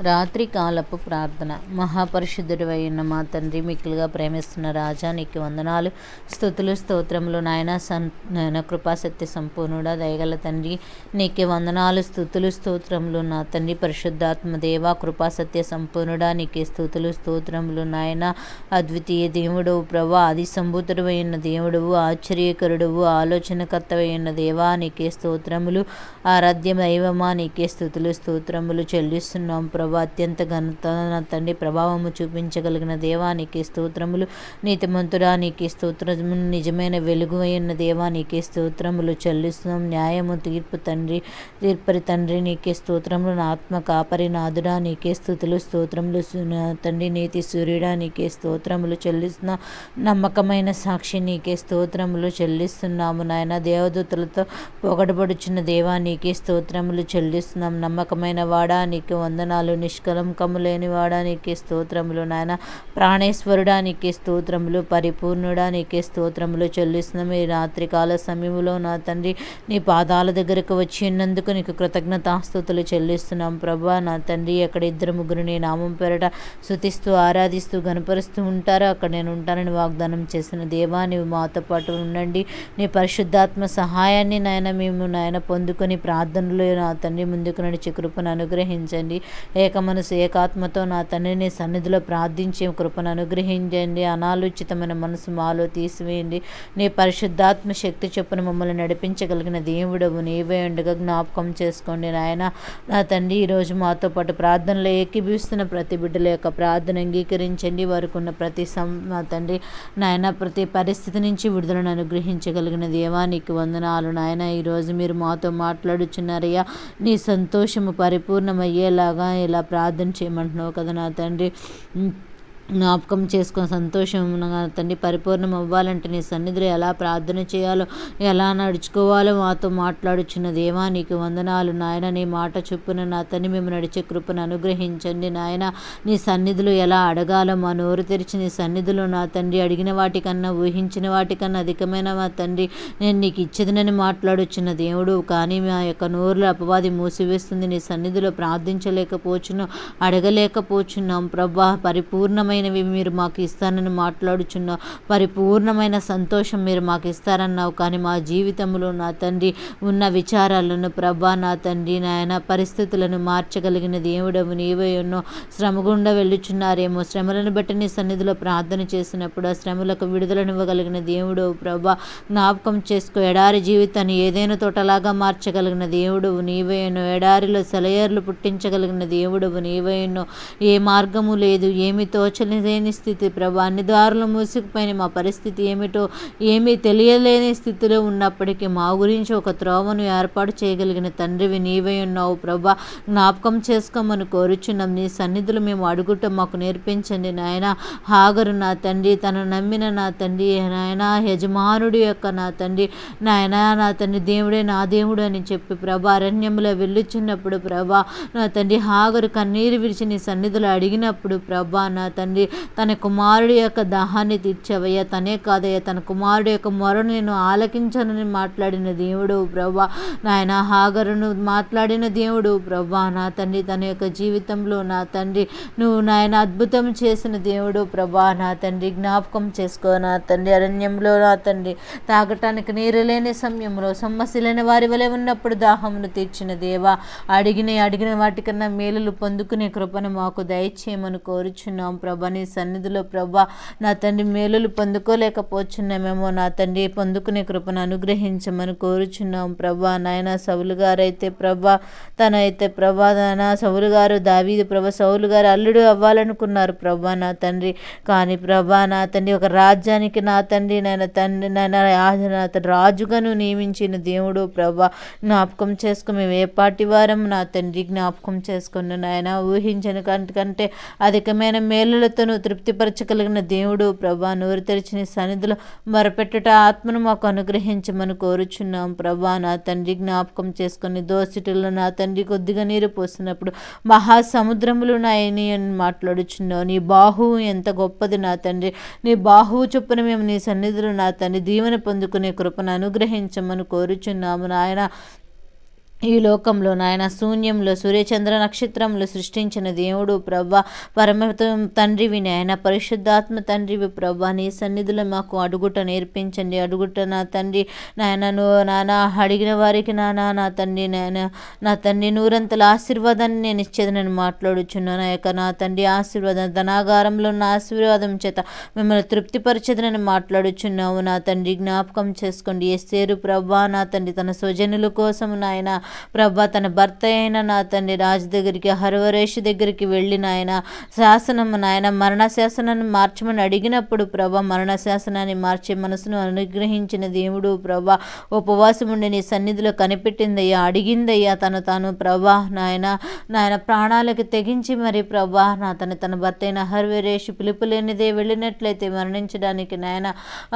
రాత్రి కాలపు ప్రార్థన. మహాపరిశుద్ధుడు అయిన మా తండ్రి మిక్కులుగా ప్రేమిస్తున్న రాజా నీకు వందనాలు. స్థుతులు స్తోత్రములు నాయన సన్ నాయన కృపాసత్య సంపూర్ణుడా దయగల తండ్రి నీకే వందనాలు. స్థుతులు స్తోత్రములు నా తండ్రి పరిశుద్ధాత్మ దేవ కృపాసత్య సంపూర్ణుడా నీకే స్థుతులు స్తోత్రములు నాయన. అద్వితీయ దేవుడు ప్రభా ఆది సంభూతుడు అయిన దేవుడువు ఆశ్చర్యకరుడువు ఆలోచనకర్తవైన దేవా నీకే స్తోత్రములు. ఆరాధ్య దైవమా నీకే స్థుతులు స్తోత్రములు చెల్లిస్తున్నాం ప్రభు. అత్యంత ఘనత నా తండ్రి. ప్రభావము చూపించగలిగిన దేవానికి స్తోత్రములు. నీతిమంతుడా నీకే స్తోత్రము నిజమైన వెలుగు అయిన దేవా నీకే స్తోత్రములు. చెల్లిస్తున్నాం న్యాయము తీర్పు తండ్రి. తీర్పరి తండ్రి నీకే స్తోత్రములు. నా ఆత్మ కాపరి నాదుడా నీకే స్థుతులు స్తోత్రములు. తండ్రి నీతి సూర్యుడా నీకే స్తోత్రములు. చెల్లిస్తున్నాం నమ్మకమైన సాక్షి నీకే స్తోత్రములు. చెల్లిస్తున్నాము నాయన దేవదూతలతో పొగడబడుచున్న దేవా నీకే స్తోత్రములు. చెల్లిస్తున్నాం నమ్మకమైన వాడా నీకు వందనాలు. నిష్కలంకము లేని స్తోత్రములు నాయన. ప్రాణేశ్వరుడానికి స్తోత్రములు పరిపూర్ణుడానికి స్తోత్రములు చెల్లిస్తున్నాం ఈ రాత్రికాల సమయంలో నా తండ్రి నీ పాదాల దగ్గరకు వచ్చినందుకు నీకు కృతజ్ఞతాస్తుతులు చెల్లిస్తున్నాం. ప్రభా నా తండ్రి అక్కడ ఇద్దరు ముగ్గురు నీ నామం పేరట శుతిస్తూ ఆరాధిస్తూ గనపరుస్తూ ఉంటారో. అక్కడ నేను ఉంటానని వాగ్దానం చేసిన దేవా నీవు మాతో పాటు ఉండండి. నీ పరిశుద్ధాత్మ సహాయాన్ని నాయన మేము నాయన పొందుకొని ప్రార్థనలు నా తండ్రి ముందుకు నడిచే కృపను అనుగ్రహించండి. ఏక మనసు ఏకాత్మతో నా తండ్రిని సన్నిధిలో ప్రార్థించే కృపను అనుగ్రహించండి. అనాలోచితమైన మనసు మాలో తీసివేయండి. నీ పరిశుద్ధాత్మ శక్తి చొప్పున మమ్మల్ని నడిపించగలిగిన దేవుడవు నీవే ఉండగా జ్ఞాపకం చేసుకోండి. నాయన నా తండ్రి ఈరోజు మాతో పాటు ప్రార్థనలో ఏకీభవిస్తున్న ప్రతి బిడ్డల యొక్క ప్రార్థన అంగీకరించండి. వారికి ఉన్న ప్రతి సం నా తండ్రి నాయన ప్రతి పరిస్థితి నుంచి విడుదలను అనుగ్రహించగలిగిన దేవానికి వందనాలు. నాయన ఈరోజు మీరు మాతో మాట్లాడుచున్నారయ్యా. నీ సంతోషము పరిపూర్ణమయ్యేలాగా ఇలా ప్రార్థన చేయమంటున్నావు కదా నా తండ్రి. జ్ఞాపకం చేసుకొని సంతోషం తండ్రి పరిపూర్ణం అవ్వాలంటే నీ సన్నిధిలో ఎలా ప్రార్థన చేయాలో ఎలా నడుచుకోవాలో మాతో మాట్లాడుచున్న దేవా నీకు వందనాలు. నాయన నీ మాట చొప్పున నా తండ్రి మేము నడిచే కృపను అనుగ్రహించండి. నాయన నీ సన్నిధిలో ఎలా అడగాలో మా నోరు తెరిచి నీ సన్నిధిలో నా తండ్రి అడిగిన వాటికన్నా ఊహించిన వాటికన్నా అధికమైన మా తండ్రి నేను నీకు ఇచ్చేదనని మాట్లాడుచున్న దేవుడు. కానీ మా యొక్క నోరులో అపవాది మూసివేస్తుంది. నీ సన్నిధిలో ప్రార్థించలేకపోచున్నాం అడగలేకపోచున్నాం. ప్రభా పరిపూర్ణమైనవి మీరు మాకు ఇస్తానని మాట్లాడుచున్నావు పరిపూర్ణమైన సంతోషం మీరు మాకు ఇస్తారన్నావు. కానీ మా జీవితంలో నా తండ్రి ఉన్న విచారాలను ప్రభా నా తండ్రి నాయన పరిస్థితులను మార్చగలిగిన దేవుడవు నీవే ఎన్నో శ్రమ గుండా వెళ్ళుచున్నారేమో. శ్రమలను బట్టి నీ సన్నిధిలో ప్రార్థన చేసినప్పుడు ఆ శ్రమలకు విడుదలనివ్వగలిగిన దేవుడు ప్రభా జ్ఞాపకం చేసుకో. ఎడారి జీవితాన్ని ఏదైనా తోటలాగా మార్చగలిగిన దేవుడు నీవేనో ఎడారిలో సెలయర్లు పుట్టించగలిగిన దేవుడువు నీవేనో ఏ మార్గము లేదు ఏమి తోచ తోచలేని స్థితి ప్రభా అన్ని దారులు మూసుకుపోయిన మా పరిస్థితి ఏమిటో ఏమీ తెలియలేని స్థితిలో ఉన్నప్పటికీ మా గురించి ఒక త్రోవను ఏర్పాటు చేయగలిగిన తండ్రివి నీవే ఉన్నావు ప్రభా. జ్ఞాపకం చేసుకోమని కోరుచున్నాం. నీ సన్నిధులు మేము అడుగుట మాకు నేర్పించండి నాయన. హాగరు నా తండ్రి తను నమ్మిన నా తండ్రి నాయన యజమానుడి యొక్క నా తండ్రి నాయన నా తండ్రి దేవుడే నా దేవుడు అని చెప్పి ప్రభా అరణ్యంలో వెళ్ళుచున్నప్పుడు ప్రభా నా తండ్రి హాగరు కన్నీరు విరిచి నీ సన్నిధులు అడిగినప్పుడు ప్రభా నా తండ్రి తన కుమారుడి యొక్క దాహాన్ని తీర్చవయ్యా తనే కాదయ్యా. తన కుమారుడు యొక్క మొరను నేను ఆలకించనని మాట్లాడిన దేవుడు ప్రభా నాయన హాగరును మాట్లాడిన దేవుడు ప్రభా నా తండ్రి తన యొక్క జీవితంలో నా తండ్రి. నువ్వు నాయన అద్భుతం చేసిన దేవుడు ప్రభా నా తండ్రి జ్ఞాపకం చేసుకో. నా తండ్రి అరణ్యంలో నా తండ్రి. తాగటానికి నీరు లేని సమయంలో సమస్యలైన వారి వలె ఉన్నప్పుడు దాహమును తీర్చిన దేవా. అడిగిన అడిగిన వాటికన్నా మేలులు పొందుకునే కృపను మాకు దయచేయమని కోరుచున్నాం ప్రభా నీ సన్నిధిలో ప్రభా నా తండ్రి మేలులు పొందుకోలేకపోతున్నామేమో నా తండ్రి పొందుకునే కృపను అనుగ్రహించమని కోరుచున్నాం ప్రభా. నాయన సవులు గారైతే ప్రభా తనైతే ప్రభా నాయన సవులు గారు దావీదు ప్రభ సౌలు గారు అల్లుడు అవ్వాలనుకున్నారు ప్రభా నా తండ్రి. కానీ ప్రభా నా తండ్రి ఒక రాజ్యానికి నా తండ్రి నాయన తండ్రి నాయన నా రాజుగాను నియమించిన దేవుడు ప్రభా. జ్ఞాపకం చేసుకుని మేము ఏ పాటి వారం నా తండ్రి జ్ఞాపకం చేసుకున్న నాయన. ఊహించను కంటే అధికమైన మేలులతోనూ తృప్తిపరచగలిగిన దేవుడు ప్రభా నోరు తెరిచిన సన్నిధిలో మరపెట్టుట ఆత్మను మాకు అనుగ్రహించమని కోరుచున్నాం ప్రభా. నా తండ్రి జ్ఞాపకం చేసుకుని దోసిటిలో నా తండ్రి కొద్దిగా నీరు పోసినప్పుడు మహాసముద్రములు నాయని అని మాట్లాడుచున్నావు. నీ బాహువు ఎంత గొప్పది నా తండ్రి. నీ బాహువు చొప్పున మేము నీ సన్నిధిలో నా తండ్రి దీవెన పొందుకునే కృపను అనుగ్రహించమని కోరుచున్నాము నాయన. ఈ లోకంలో నాయన శూన్యంలో సూర్యచంద్ర నక్షత్రములు సృష్టించిన దేవుడు ప్రభా పరమ తండ్రివి నాయన పరిశుద్ధాత్మ తండ్రివి ప్రభా నీ సన్నిధిలో మాకు అడుగుట నేర్పించండి. అడుగుట నా తండ్రి నాయన నువ్వు నాన్న అడిగిన వారికి నానా నా తండ్రి నాయన నా తండ్రి నూరంతల ఆశీర్వాదాన్ని నేను ఇచ్చేది మాట్లాడుచున్నాను. నా యొక్క నా తండ్రి ఆశీర్వాదం ధనాగారంలో ఉన్న ఆశీర్వాదం చేత మిమ్మల్ని తృప్తిపరిచేదని మాట్లాడుచున్నావు నా తండ్రి జ్ఞాపకం చేసుకోండి. ఎస్సేరు ప్రభా నా తండ్రి తన స్వజనుల కోసం నాయన ప్రభా తన భర్త అయిన నా తండ్రి రాజు దగ్గరికి హరవరేషు దగ్గరికి వెళ్ళిన ఆయన శాసనం నాయన మరణశాసనాన్ని మార్చమని అడిగినప్పుడు ప్రభా మరణ శాసనాన్ని మార్చే మనసును అనుగ్రహించిన దేవుడు ప్రభా ఉపవాసం ఉండి నీ సన్నిధిలో కనిపెట్టిందయ్యా అడిగిందయ్యా తను తాను ప్రభా నాయన నాయన ప్రాణాలకు తెగించి మరి ప్రభా నా తన తన భర్త అయిన హర్వరేషు పిలుపు లేనిదే వెళ్ళినట్లయితే మరణించడానికి నాయన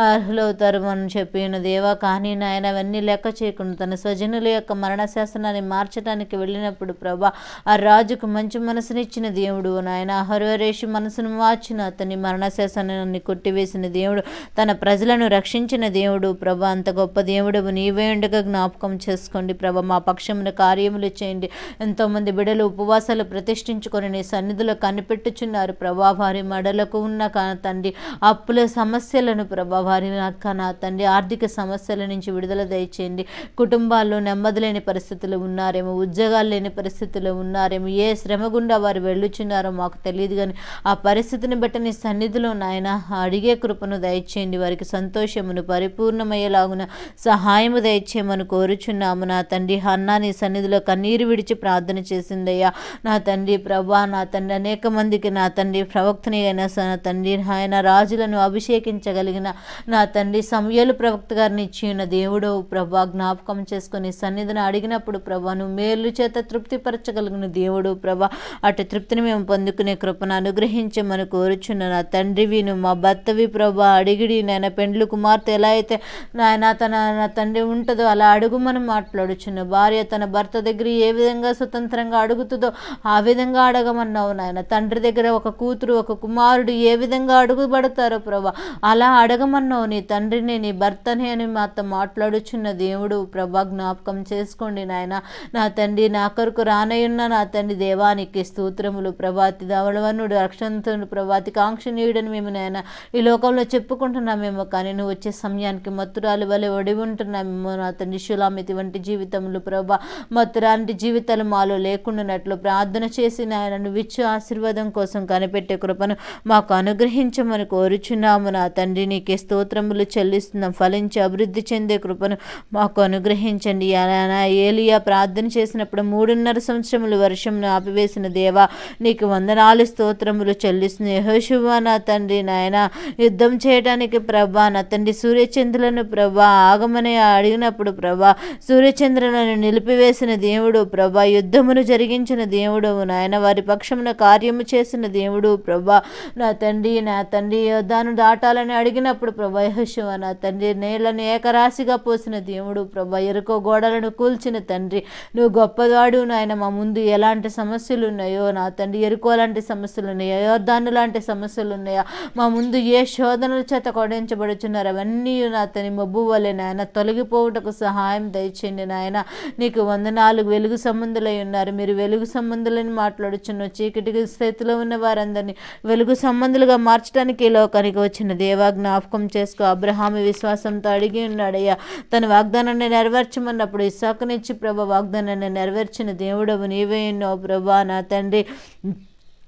అర్హులవుతారు అని చెప్పిన దేవా కానీ నాయన అవన్నీ లెక్క చేయకుండా తన స్వజనుల యొక్క మరణ శాసనాన్ని మార్చడానికి వెళ్ళినప్పుడు ప్రభా ఆ రాజుకు మంచి మనసునిచ్చిన దేవుడు నాయన. హరవరేషు మనసును మార్చిన అతని మరణశాసనాన్ని కొట్టివేసిన దేవుడు తన ప్రజలను రక్షించిన దేవుడు ప్రభా. అంత గొప్ప దేవుడు నీవే ఉండగా జ్ఞాపకం చేసుకోండి ప్రభా. మా పక్షమున కార్యములు చేయండి. ఎంతోమంది బిడలు ఉపవాసాలు ప్రతిష్ఠించుకొని నీ సన్నిధిలో కనిపెట్టుచున్నారు ప్రభా. వారి మడలకు ఉన్న తండ్రి అప్పుల సమస్యలను ప్రభా. వారి నా తండ్రి ఆర్థిక సమస్యల నుంచి విడుదల దయచేయండి. కుటుంబాల్లో నెమ్మది లేని పరిస్థితులు ఉన్నారేమో ఉద్యోగాలు లేని పరిస్థితులు ఉన్నారేమో ఏ శ్రమ గుండా వారు వెళ్ళుచున్నారో మాకు తెలియదు కానీ ఆ పరిస్థితిని బట్టి నీ సన్నిధిలో నాయన అడిగే కృపను దయచేయండి. వారికి సంతోషమును పరిపూర్ణమయ్యేలాగున సహాయము దయచేయమని కోరుచున్నాము. నా తండ్రి హన్నా నీ సన్నిధిలో కన్నీరు విడిచి ప్రార్థన చేసిందయ్యా. నా తండ్రి ప్రభా నా తండ్రి అనేక మందికి నా తండ్రి ప్రవక్తని అయిన నా తండ్రి ఆయన రాజులను అభిషేకించగలిగిన నా తండ్రి సమయలు ప్రవక్త గారిని ఇచ్చిన దేవుడు ప్రభా జ్ఞాపకం చేసుకొని సన్నిధిని అడిగిన ప్రభా నువ్వు మేలు చేత తృప్తిపరచగలిగిన దేవుడు ప్రభా. అటు తృప్తిని మేము పొందుకునే కృపను అనుగ్రహించమని కోరుచున్న నా తండ్రివి నువ్వు మా భర్తవి ప్రభా అడిగిడి నాయన పెండ్లు కుమార్తె ఎలా అయితే నాయన తన నా తండ్రి ఉంటుందో అలా అడుగుమని మాట్లాడుచున్న భార్య తన భర్త దగ్గర ఏ విధంగా స్వతంత్రంగా అడుగుతుందో ఆ విధంగా అడగమన్నావు నాయన. తండ్రి దగ్గర ఒక కూతురు ఒక కుమారుడు ఏ విధంగా అడుగుబడతారో ప్రభా అలా అడగమన్నావు. నీ తండ్రిని నీ భర్తనే అని మాతో మాట్లాడుచున్న దేవుడు ప్రభా జ్ఞాపకం చేసుకోండి నాయన. నా తండ్రి నా కొరకు రానయున్న నా తండ్రి దేవానికి స్తోత్రములు. ప్రభాతి దవళవనుడు రక్షణతుడు ప్రభాతి కాంక్షణీయుడని మేము నాయన. ఈ లోకంలో చెప్పుకుంటున్నామేమో కానీ నువ్వు వచ్చే సమయానికి మత్తురాలు వలె ఒడి ఉంటున్నామేమో నా తండ్రి శులామితి వంటి జీవితములు ప్రభా మత్తురాంటి జీవితాలు మాలో లేకుండానట్లు ప్రార్థన చేసి నాయన నువ్వు ఇచ్చే ఆశీర్వాదం కోసం కనిపెట్టే కృపను మాకు అనుగ్రహించమని కోరుచున్నాము. నా తండ్రి నీకే స్తోత్రములు చెల్లిస్తున్నాం. ఫలించి అభివృద్ధి చెందే కృపను మాకు అనుగ్రహించండి. ఏలియా ప్రార్థన చేసినప్పుడు మూడున్నర సంవత్సరములు వర్షంను ఆపివేసిన దేవా నీకు వందనాలు స్తోత్రములు చెల్లిస్తుంది యహోశువా నా తండ్రి నాయన యుద్ధం చేయడానికి ప్రభా నా తండ్రి సూర్యచంద్రులను ప్రభా ఆగమని అడిగినప్పుడు ప్రభా సూర్యచంద్రులను నిలిపివేసిన దేవుడు ప్రభా యుద్ధమును జరిగించిన దేవుడు నాయన వారి పక్షమున కార్యము చేసిన దేవుడు ప్రభా నా తండ్రి నా తండ్రి యుద్ధాను దాటాలని అడిగినప్పుడు ప్రభా యహోశివ నా తండ్రి నేలను ఏకరాశిగా పోసిన దేవుడు ప్రభా ఎరుకో గోడలను కూల్చిన తండ్రి. నువ్వు గొప్పవాడు నాయన మా ముందు ఎలాంటి సమస్యలు ఉన్నాయో నా తండ్రి ఎరుకో లాంటి సమస్యలు ఉన్నాయో యోధాను లాంటి సమస్యలు ఉన్నాయా మా ముందు ఏ శోధనల చేత కొడించబడుచున్నారు అవన్నీ నా తని మబ్బు వలె నాయన తొలగిపోవుటకు సహాయం దయచేయండి నాయన. నీకు వంద నాలుగు వెలుగు సంబంధులై ఉన్నారు. మీరు వెలుగు సంబంధులని మాట్లాడుచున్న చీకటి స్థితిలో ఉన్న వారందరినీ వెలుగు సంబంధులుగా మార్చడానికి ఈ లోకానికి వచ్చిన దేవా జ్ఞాపకం చేసుకో. అబ్రహామి విశ్వాసంతో అడిగి ఉన్నాడయ్యా. తన వాగ్దానాన్ని నెరవేర్చమన్నప్పుడు ఇసాకునిచ్చి ప్రభ వాగ్దానాన్ని నెరవేర్చిన దేవుడవు నీవే ఎన్నో ప్రభా నా తండ్రి.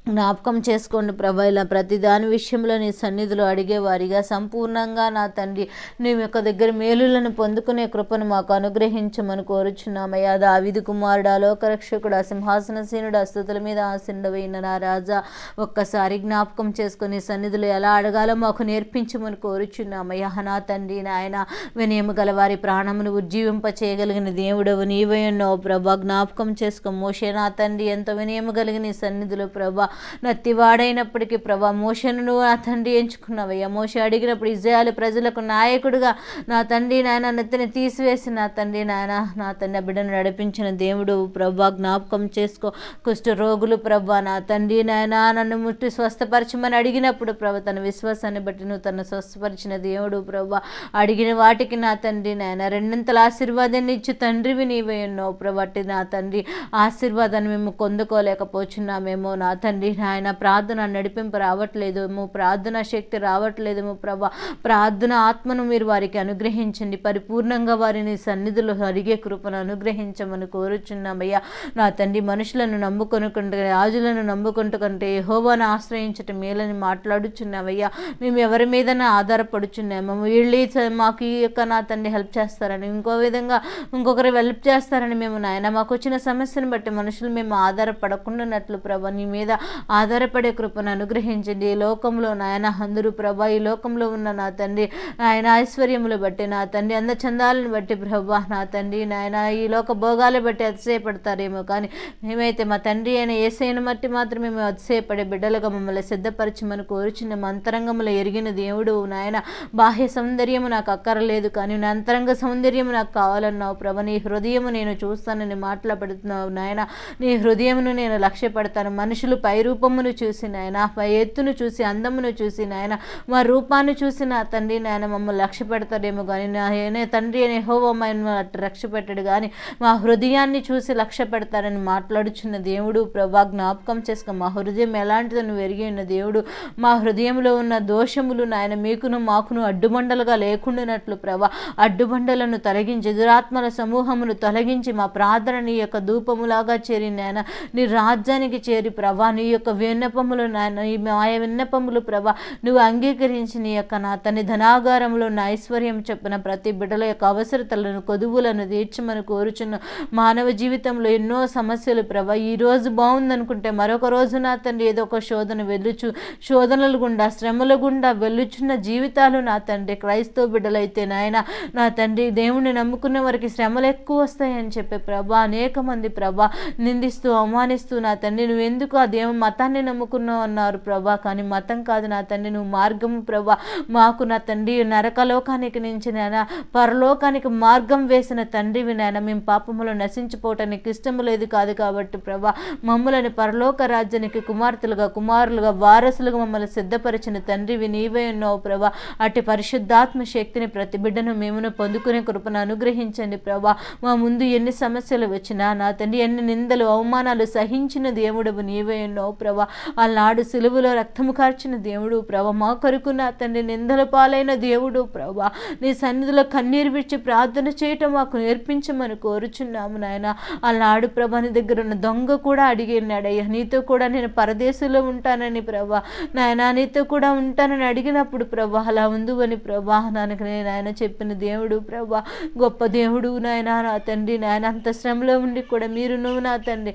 జ్ఞాపకం చేసుకోండి ప్రభా ఇలా ప్రతి దాని విషయంలో నీ సన్నిధిలో అడిగేవారిగా సంపూర్ణంగా నా తండ్రి నీ యొక్క దగ్గర మేలులను పొందుకునే కృపను మాకు అనుగ్రహించమని కోరుచున్నామయ్యా. దావిది కుమారుడు లోకరక్షకుడు సింహాసనసీనుడు అస్తుతుల మీద ఆసిండవైన నా రాజా ఒక్కసారి జ్ఞాపకం చేసుకుని సన్నిధిలో ఎలా అడగాలో మాకు నేర్పించమని కోరుచున్నామయ్యా. నా తండ్రి నాయన వినయము గల వారి ప్రాణమును ఉజ్జీవింప చేయగలిగిన దేవుడవు నీవే ఉన్నావు ప్రభా. జ్ఞాపకం చేసుకో మోషే నా తండ్రి ఎంతో వినయము కలిగిన సన్నిధిలో ప్రభా నత్తివాడైనప్పటికీ ప్రభా మోషను నువ్వు నా తండ్రి ఎంచుకున్నావయ్యా. మోష అడిగినప్పుడు ఇజ్రాయల్ ప్రజలకు నాయకుడుగా నా తండ్రి నాయన నెత్తిని తీసివేసి నా తండ్రి నాయన నా తండ్రి ఆ బిడ్డను నడిపించిన దేవుడు ప్రభా జ్ఞాపకం చేసుకో. కుష్ఠ రోగులు ప్రభా నా తండ్రి నాయన నన్ను ముట్టి స్వస్థపరచమని అడిగినప్పుడు ప్రభా తన విశ్వాసాన్ని బట్టి నువ్వు తను స్వస్థపరిచిన దేవుడు ప్రభా అడిగిన వాటికి నా తండ్రి నాయన రెండింతల ఆశీర్వాదాన్ని ఇచ్చి తండ్రివి నీవే ఉన్నావు ప్రభట్టి నా తండ్రి ఆశీర్వాదాన్ని మేము పొందుకోలేకపోతున్నామేమో నా తండ్రి నాయన ప్రార్థన నడిపింపు రావట్లేదు. ప్రార్థన శక్తి రావట్లేదేమో ప్రభా. ప్రార్థన ఆత్మను మీరు వారికి అనుగ్రహించండి. పరిపూర్ణంగా వారిని సన్నిధిలో అరిగే కృపను అనుగ్రహించమని కోరుచున్నామయ్యా. నా తండ్రి మనుషులను నమ్ముకొనుకుంటే రాజులను నమ్ముకుంటూ కంటే యహోవాను ఆశ్రయించటం మేలని మాట్లాడుచున్నామయ్యా. మేము ఎవరి మీదనే ఆధారపడుచున్నాము? వీళ్ళే మాకు ఈ యొక్క నా తండ్రి హెల్ప్ చేస్తారని ఇంకో విధంగా ఇంకొకరు హెల్ప్ చేస్తారని మేము నాయన మాకు వచ్చిన సమస్యను బట్టి మనుషులు మేము ఆధారపడకుండానట్లు ప్రభా నీ మీద ఆధారపడే కృపను అనుగ్రహించండి. ఈ లోకంలో నాయన అందరూ ప్రభా ఈ లోకంలో ఉన్న నా తండ్రి ఆయన ఐశ్వర్యములు బట్టి నా తండ్రి అందచందాలను బట్టి ప్రభా నా తండ్రి నాయన ఈ లోక భోగాలు బట్టి అతిశయపడతారేమో కానీ మేమైతే మా తండ్రి అయిన ఏసైన మట్టి మాత్రమే మేము అతిశయపడే బిడ్డలుగా మమ్మల్ని సిద్ధపరచమని కోరుచున్న మా అంతరంగములో ఎరిగిన దేవుడు నాయన బాహ్య సౌందర్యము నాకు అక్కరలేదు కానీ నా అంతరంగ సౌందర్యము నాకు కావాలన్నావు ప్రభ. నీ హృదయము నేను చూస్తానని మాట్లాడుతున్నావు నాయన నీ హృదయమును నేను లక్ష్యపడతాను. మనుషులు పై రూపమును చూసి నాయన పై ఎత్తును చూసి అందమును చూసి నాయన మా రూపాన్ని చూసి నా తండ్రి నాయన మమ్మల్ని లక్ష్య పెడతాడేమో కానీ నా ఏనే తండ్రి అనే హోవమైన లక్ష్య పెట్టాడు కానీ మా హృదయాన్ని చూసి లక్ష్య పెడతారని మాట్లాడుచున్న దేవుడు ప్రభా జ్ఞాపకం చేసుకో మా హృదయం ఎలాంటిదో నువ్వు ఎరిగి ఉన్న దేవుడు మా హృదయంలో ఉన్న దోషములు నాయన మీకును మాకును అడ్డుబండలుగా లేకుండానట్లు ప్రభా అడ్డుబండలను తొలగించి దురాత్మల సమూహమును తొలగించి మా ప్రార్థన నీ యొక్క ధూపములాగా చేరి నాయన నీ రాజ్యానికి చేరి ప్రభా నీ యొక్క విన్నపములు నాయన ఈ మాయ విన్నపములు ప్రభా నువ్వు అంగీకరించి నీ యొక్క నా తన ధనాగారంలో నా ఐశ్వర్యం చెప్పిన ప్రతి బిడ్డల యొక్క అవసరతలను కొదువులను తీర్చమని కోరుచున్న మానవ జీవితంలో ఎన్నో సమస్యలు ప్రభా ఈ రోజు బాగుందనుకుంటే మరొక రోజు నా తండ్రి ఏదో ఒక శోధన వెళ్ళుచు శోధనల గుండా శ్రమల గుండా వెళ్ళుచున్న జీవితాలు నా తండ్రి క్రైస్తవ బిడ్డలైతే నాయన నా తండ్రి దేవుణ్ణి నమ్ముకున్న వారికి శ్రమలు ఎక్కువ వస్తాయని చెప్పే ప్రభా అనేక మంది ప్రభా నిందిస్తూ అవమానిస్తూ నా తండ్రి నువ్వు ఎందుకు ఆ దేవు మతాన్ని నమ్ముకున్నావు అన్నారు ప్రభా. కానీ మతం కాదు నా తండ్రి నువ్వు మార్గం ప్రభా. మాకు నా తండ్రి నరకలోకానికి నుంచి నాయన పరలోకానికి మార్గం వేసిన తండ్రివి నాయన. మేము పాపములో నశించిపోవటానికి ఇష్టము లేదు కాదు కాబట్టి ప్రభా. మమ్మల్ని పరలోక రాజ్యానికి కుమార్తెలుగా కుమారులుగా వారసులుగా మమ్మల్ని సిద్ధపరిచిన తండ్రివి నీవే ఉన్నావు ప్రభా. అట్టి పరిశుద్ధాత్మ శక్తిని ప్రతి బిడ్డను మేమును పొందుకునే కృపను అనుగ్రహించండి ప్రభా. మా ముందు ఎన్ని సమస్యలు వచ్చినా నా తండ్రి ఎన్ని నిందలు అవమానాలు సహించిన దేవుడు నీవే ఉన్నావు ప్రభా. ఆనాడు సులువులో రక్తము కార్చిన దేవుడు ప్రభ. మా కొరకు నా తండ్రి నిందల పాలైన దేవుడు ప్రభా. నీ సన్నిధిలో కన్నీరు విడిచి ప్రార్థన చేయటం మాకు నేర్పించమని కోరుచున్నాము నాయన. ఆనాడు ప్రభా నీ దగ్గర ఉన్న దొంగ కూడా అడిగినాడయ్యా నీతో కూడా నేను పరదేశంలో ఉంటానని ప్రభా. నాయన నీతో కూడా ఉంటానని అడిగినప్పుడు ప్రభా అలా ఉందు అని ప్రభా. నాన్నకు నేను ఆయన చెప్పిన దేవుడు ప్రభా. గొప్ప దేవుడు నాయన నా తండ్రి నాయన. అంత శ్రమలో ఉండి కూడా మీరు నువ్వు నా తండ్రి.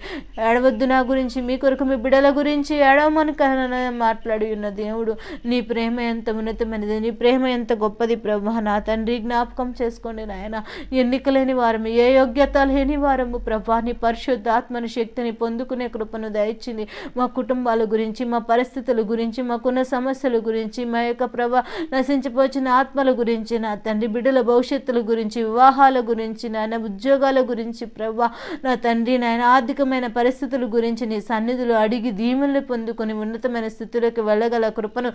ఏడవద్దు నా గురించి మీ కొరకు మీ బిడల గురించి ఏడవమని కన మాట్లాడి ఉన్న దేవుడు నీ ప్రేమ ఎంత ఉన్నతమైనది నీ ప్రేమ ఎంత గొప్పది ప్రభా. నా తండ్రి జ్ఞాపకం చేసుకోండి నాయన. ఎన్నికలేని వారము ఏ యోగ్యత లేని వారము ప్రభా. నీ పరిశుద్ధాత్మని శక్తిని పొందుకునే కృపను దయచింది మా కుటుంబాల గురించి మా పరిస్థితుల గురించి మాకున్న సమస్యల గురించి మా యొక్క ప్రభా నశించిపోచిన ఆత్మల గురించి నా తండ్రి బిడ్డల భవిష్యత్తుల గురించి వివాహాల గురించి నాయన ఉద్యోగాల గురించి ప్రభా. నా తండ్రి నాయన ఆర్థికమైన పరిస్థితుల గురించి నీ సన్నిధిలో అడిగి దీవెనలు పొందుకొని ఉన్నతమైన స్థితిలోకి వెళ్ళగల కృపను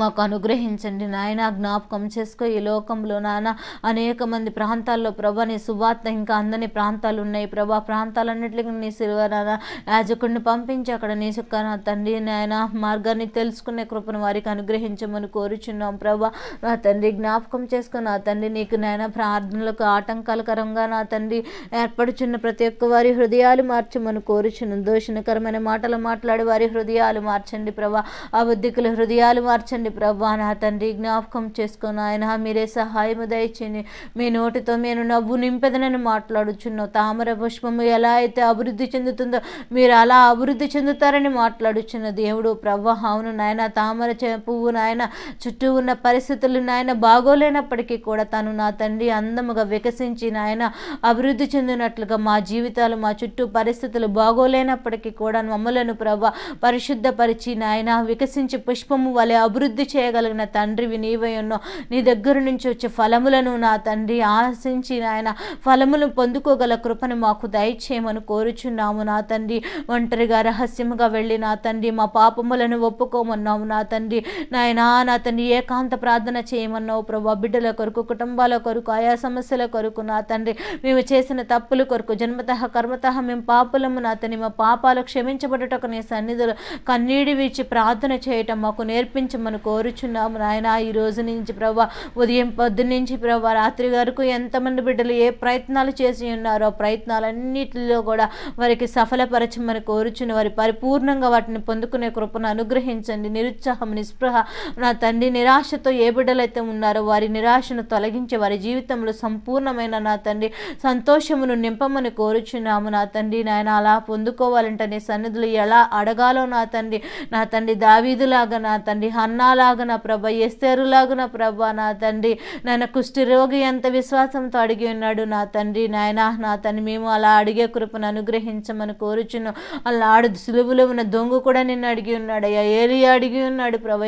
మాకు అనుగ్రహించండి నాయన జ్ఞాపకం చేసుకో ఈ లోకంలో నాన్న అనేక మంది ప్రాంతాల్లో ప్రభా నీ సువార్త ఇంకా అందని ప్రాంతాలు ఉన్నాయి. ప్రభా ప్రాంతాలన్నింటికి నీ సిల్వ నాన్న యాజకుడిని పంపించి అక్కడ నీ సుక్క నా తండ్రి నాయన మార్గాన్ని తెలుసుకునే కృపను వారికి అనుగ్రహించమని కోరుచున్నాం ప్రభా. నా తండ్రి జ్ఞాపకం చేసుకో. నా తండ్రి నీకు నాయన ప్రార్థనలకు ఆటంకాలకరంగా నా తండ్రి ఏర్పడుచున్న ప్రతి ఒక్క వారి హృదయాలు మార్చమని కోరుచున్నాం. దోషణకరమైన మాటలు మాట్లాడి వారి హృదయాలు మార్చండి ప్రభా. అబద్ధికుల హృదయాలు మార్చండి దయచేయండి ప్రభా నా తండ్రి జ్ఞాపకం చేసుకుని ఆయన మీరే సహాయము దయచేయండి. మీ నోటితో నేను నవ్వు నింపెదనని మాట్లాడుచున్నావు తామర పుష్పము ఎలా అయితే అభివృద్ధి చెందుతుందో మీరు అలా అభివృద్ధి చెందుతారని మాట్లాడుచున్న. దేవుడు ప్రభా అవును నాయన తామర పువ్వు నాయన చుట్టూ ఉన్న పరిస్థితులు నాయన బాగోలేనప్పటికీ కూడా తను నా తండ్రి అందముగా వికసించి నాయన అభివృద్ధి చెందినట్లుగా మా జీవితాలు మా చుట్టూ పరిస్థితులు బాగోలేనప్పటికీ కూడా మమ్మలను ప్రభా పరిశుద్ధపరిచి నాయన వికసించి పుష్పము వలె అభివృద్ధి చేయగలిగిన తండ్రివి నీవై ఉన్నో నీ దగ్గర నుంచి వచ్చే ఫలములను నా తండ్రి ఆశించి నాయన ఫలములు పొందుకోగల కృపను మాకు దయచేయమని కోరుచున్నాము నా తండ్రి. ఒంటరిగా రహస్యముగా వెళ్ళి నా తండ్రి మా పాపములను ఒప్పుకోమన్నాము నా తండ్రి. నాయనా నా తండ్రి ఏకాంత ప్రార్థన చేయమన్నావు ప్రభు. బిడ్డల కొరకు కుటుంబాల కొరకు ఆయా సమస్యల కొరకు నా తండ్రి. మేము చేసిన తప్పుల కొరకు జన్మతః కర్మతః మేము పాపులము నా తండ్రి. మా పాపాలు క్షమించబడుటకు నీ సన్నిధిలో కన్నీడి వీచి ప్రార్థన చేయటం మాకు నేర్పించమని కోరుచున్నాము నాయన. ఈ రోజు నుంచి ప్రభా ఉదయం పొద్దున్న నుంచి ప్రభా రాత్రి వరకు ఎంతమంది బిడ్డలు ఏ ప్రయత్నాలు చేసి ఉన్నారో ఆ ప్రయత్నాలన్నిటిలో కూడా వారికి సఫలపరచమని కోరుచున్న వారి పరిపూర్ణంగా వాటిని పొందుకునే కృపను అనుగ్రహించండి. నిరుత్సాహం నిస్పృహ నా తండ్రి నిరాశతో ఏ బిడ్డలైతే ఉన్నారో వారి నిరాశను తొలగించి వారి జీవితంలో సంపూర్ణమైన నా తండ్రి సంతోషమును నింపమని కోరుచున్నాము. నా తండ్రి నాయన అలా పొందుకోవాలంటే నీ సన్నిధులు ఎలా అడగాలో నా తండ్రి నా తండ్రి దావీదులాగా నా తండ్రి అన్న నా ప్రభ ఎస్తేరులాగున ప్రభ నా తండ్రి. నాయన కుష్ఠరోగి ఎంత విశ్వాసంతో అడిగి ఉన్నాడు నా తండ్రి. నాయన నా తండ్రి మేము అలా అడిగే కృపను అనుగ్రహించమని కోరుచున్నాం అలా ఆడు సులువులో ఉన్న దొంగ కూడా నిన్ను అడిగి ఉన్నాడయ్యా. ఏలి అడిగి ఉన్నాడు ప్రభ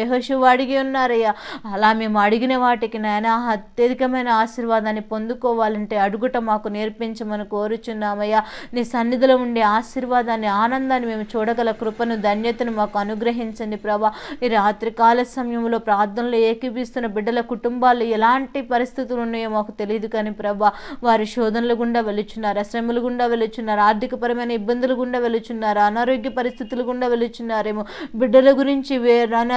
అడిగి ఉన్నారయ్యా. అలా మేము అడిగిన వాటికి నాయన అత్యధికమైన ఆశీర్వాదాన్ని పొందుకోవాలంటే అడుగుట మాకు నేర్పించమని కోరుచున్నామయ్యా. నీ సన్నిధిలో ఉండే ఆశీర్వాదాన్ని ఆనందాన్ని మేము చూడగల కృపను ధన్యతను మాకు అనుగ్రహించండి ప్రభా. ఈ రాత్రికాల సమయంలో ప్రార్థనలు ఏకీపిస్తున్న బిడ్డల కుటుంబాలు ఎలాంటి పరిస్థితులు ఉన్నాయో మాకు తెలియదు కానీ ప్రభా వారి శోధనల గుండా వెలుచున్నారు శ్రమలు గుండా వెలుచున్నారు ఆర్థికపరమైన ఇబ్బందుల గుండా వెలుచున్నారు అనారోగ్య పరిస్థితుల గుండా వెలుచున్నారేమో బిడ్డల గురించి వే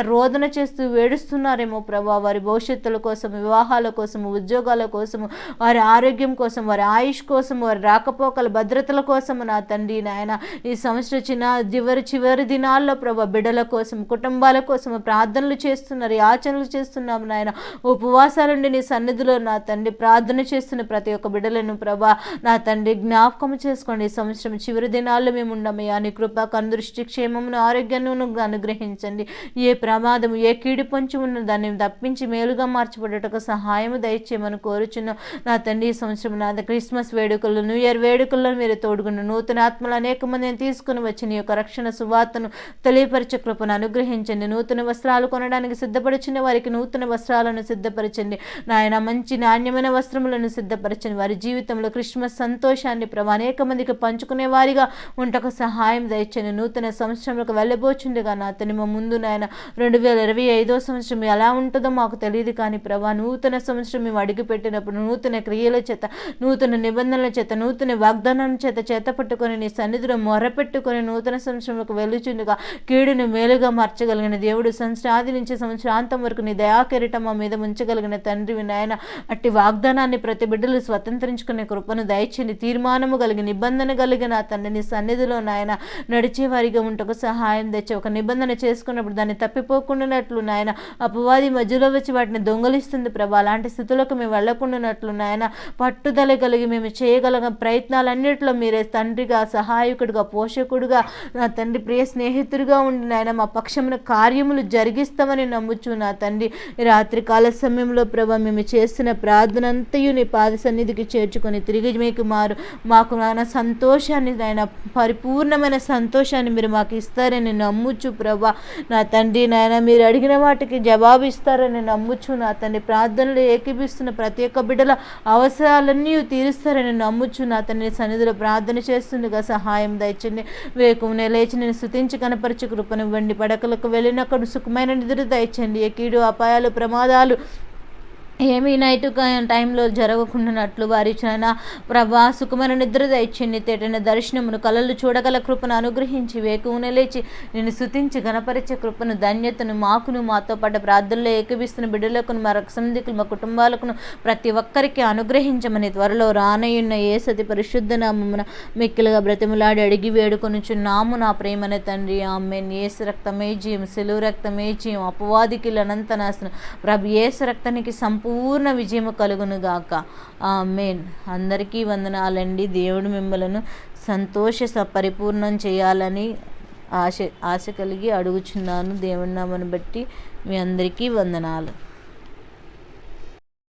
రోదన చేస్తూ వేడుస్తున్నారేమో ప్రభా వారి భవిష్యత్తుల కోసం వివాహాల కోసం ఉద్యోగాల కోసం వారి ఆరోగ్యం కోసం వారి ఆయుష్ కోసం వారి రాకపోకల భద్రతల కోసం నా తండ్రి నాయన ఈ సంవత్సర చిన్న చివరి చివరి దినాల్లో ప్రభా బిడ్డల కోసం కుటుంబాల కోసం ప్రార్థనలు చేస్తున్నారు యాచనలు చేస్తున్నాము నాయన. ఉపవాసాలుండి నీ సన్నిధిలో నా తండ్రి ప్రార్థన చేస్తున్న ప్రతి ఒక్క బిడ్డలను ప్రభా నా తండ్రి జ్ఞాపకం చేసుకోండి. ఈ సంవత్సరం చివరి దినాల్లో మేము ఉండమయ్యా నీ కృప కందృష్టి క్షేమమును ఆరోగ్యాన్ని అనుగ్రహించండి. ఏ ప్రమాదము ఏ కీడి పొంచి ఉన్న దాన్ని తప్పించి మేలుగా మార్చబడటకు సహాయం దయచేయమని కోరుచున్నాం. నా తండ్రి ఈ సంవత్సరం నా క్రిస్మస్ వేడుకలు న్యూ ఇయర్ వేడుకల్లో మీరు తోడుగుండు నూతన ఆత్మలు అనేక మందిని తీసుకుని వచ్చి నీ యొక్క రక్షణ సువార్తను తెలియపరచ కృపను అనుగ్రహించండి. నూతన వస్త్రాలు కొనడానికి సిద్ధపరిచిన వారికి నూతన వస్త్రాలను సిద్ధపరచండి. నాయన మంచి నాణ్యమైన వస్త్రములను సిద్ధపరచండి. వారి జీవితంలో క్రిస్మస్ సంతోషాన్ని ప్రభు అనేక మందికి పంచుకునే వారిగా ఉంటకు సహాయం దయచండి నూతన సంవత్సరంలోకి వెళ్ళబోచుండగా నా అతని మా ముందు నాయన రెండు వేల ఇరవై ఐదో సంవత్సరం ఎలా ఉంటుందో మాకు తెలియదు కానీ ప్రభా నూతన సంవత్సరం మేము అడుగుపెట్టినప్పుడు నూతన క్రియల చేత నూతన నిబంధనల చేత నూతన వాగ్దానం చేత చేత పట్టుకొని నీ సన్నిధిలో మొరపెట్టుకొని నూతన సంవత్సరంలోకి వెళ్ళుచుండగా కీడును మేలుగా మార్చగలిగిన దేవుడు సంవత్సరాది నుంచి సంవత్సరాంతం వరకు నీ దయాకిరీటం మా మీద ఉంచగలిగిన తండ్రివి నాయన అట్టి వాగ్దానాన్ని ప్రతి బిడ్డలు స్వతంత్రించుకునే కృపను దయచేయండి తీర్మానము కలిగి నిబంధన కలిగిన తండ్రి నీ సన్నిధిలో నాయన నడిచే వారిగా ఉంటకు సహాయం తెచ్చి ఒక నిబంధన చేసుకున్నప్పుడు దాన్ని తప్పిపోకుండానట్లు నాయన అపవాది మధ్యలో వచ్చి వాటిని దొంగలిస్తుంది ప్రభా. అలాంటి స్థితులకు మేము వెళ్ళకుండానట్లు నాయన పట్టుదల కలిగి మేము చేయగల ప్రయత్నాలన్నింటిలో మీరే తండ్రిగా సహాయకుడిగా పోషకుడిగా నా తండ్రి ప్రియ స్నేహితుడిగా ఉండి నాయన మా పక్షమున కార్యములు జరిగిస్తాం జరిగిస్తామని నమ్ముచు నా తండ్రి. రాత్రి కాల సమయంలో ప్రభా మేము చేస్తున్న ప్రార్థన అంతయు నీ పాద సన్నిధికి చేర్చుకొని తిరిగి మీకు మారు. మాకు నాయన సంతోషాన్ని నాయన పరిపూర్ణమైన సంతోషాన్ని మీరు మాకు ఇస్తారని నమ్ముచు ప్రభా. నా తండ్రి నాయన మీరు అడిగిన వాటికి జవాబు ఇస్తారని నమ్ముచు నా తండ్రి. ప్రార్థనలు ఏకీపిస్తున్న ప్రతి ఒక్క బిడ్డల అవసరాలన్నీ తీరుస్తారని నమ్ముచు నా తండ్రి. సన్నిధిలో ప్రార్థన చేస్తుండగా సహాయం దయచండి. వేకునే లేచి నేను స్థుతించి కనపరచు కృపనివ్వండి పడకలకు వెళ్ళినక్కడ సుఖమైన నిధులు దయచండి ఏ కీడు అపాయాలు ప్రమాదాలు ఏమీ నైట్ టైంలో జరగకుండానట్లు వారి చైన ప్రభా సుఖమైన నిద్ర దయచండి తేటైన దర్శనమును కలలు చూడగల కృపను అనుగ్రహించి వేకువున లేచి నేను శుతించి గణపరిచే కృపను ధన్యతను మాకును మాతో పాటు ప్రార్థనలో ఏకవిస్తున్న బిడ్డలకును మా రక్షందికులు మా కుటుంబాలకును ప్రతి ఒక్కరికి అనుగ్రహించమని త్వరలో రానయ్యున్న ఏ సతి పరిశుద్ధ నామమున మిక్కిలుగా బ్రతిములాడి అడిగి వేడుకొనుచున్నాము. నా ప్రేమన తండ్రి ఆమెన్. ఏసు రక్తమే జీవం సెలువు రక్తమే జీవం అపవాదికి అనంత నాశనం ప్రభు ఏసు రక్తానికి సంపూర్ణ విజయము కలుగును గాక ఆమెన్. అందరికీ వందనాలండి. దేవుడు మిమ్మలను సంతోష స- పరిపూర్ణం చేయాలని ఆశ ఆశ కలిగి అడుగుచున్నాను. దేవుడి నామను బట్టి మీ అందరికీ వందనాలు.